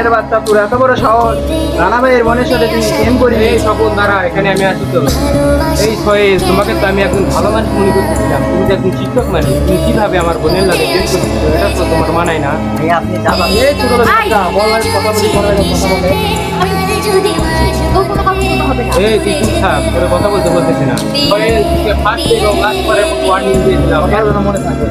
শেষের বাচ্চা তোর এত বড় সাহস রানা ভাইয়ের বোনের সাথে তুই প্রেম করবি এই সকল দ্বারা এখানে আমি আসি তো এই ছয়ে তোমাকে তো আমি একজন ভালো মানুষ মনে করতেছিলাম। তুমি তো একজন শিক্ষক মানুষ তুমি কীভাবে আমার বোনের লাগে প্রেম করতেছো এটা তো তোমার মানায় না। আপনি যাবেন এই ছোট বাচ্চা বলার কথা বলি বড় কথা বলে। কথা বলতে হবে না। এই তুই চুপ থাক কথা বলতে বলতেছি না। ফার্স্ট এবং লাস্ট করে ওয়ার্নিং দিয়েছিলাম মনে থাকে